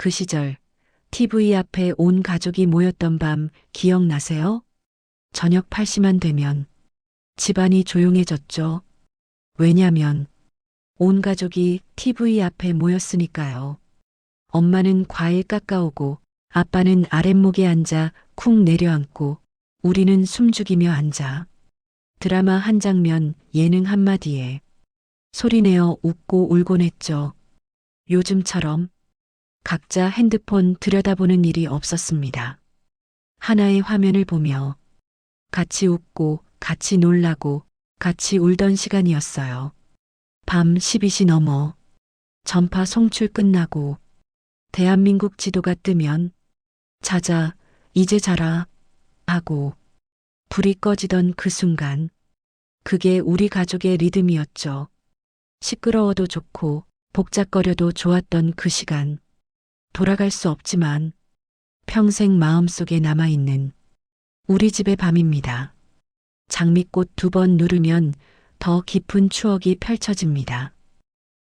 그 시절 TV 앞에 온 가족이 모였던 밤 기억나세요? 저녁 8시만 되면 집안이 조용해졌죠. 왜냐면 온 가족이 TV 앞에 모였으니까요. 엄마는 과일 깎아오고 아빠는 아랫목에 앉아 쿵 내려앉고 우리는 숨죽이며 앉아 드라마 한 장면 예능 한마디에 소리내어 웃고 울곤 했죠. 요즘처럼 각자 핸드폰 들여다보는 일이 없었습니다. 하나의 화면을 보며 같이 웃고 같이 놀라고 같이 울던 시간이었어요. 밤 12시 넘어 전파 송출 끝나고 대한민국 지도가 뜨면 자자, 이제 자라 하고 불이 꺼지던 그 순간 그게 우리 가족의 리듬이었죠. 시끄러워도 좋고 복잡거려도 좋았던 그 시간. 돌아갈 수 없지만 평생 마음속에 남아있는 우리 집의 밤입니다. 장미꽃 두 번 누르면 더 깊은 추억이 펼쳐집니다.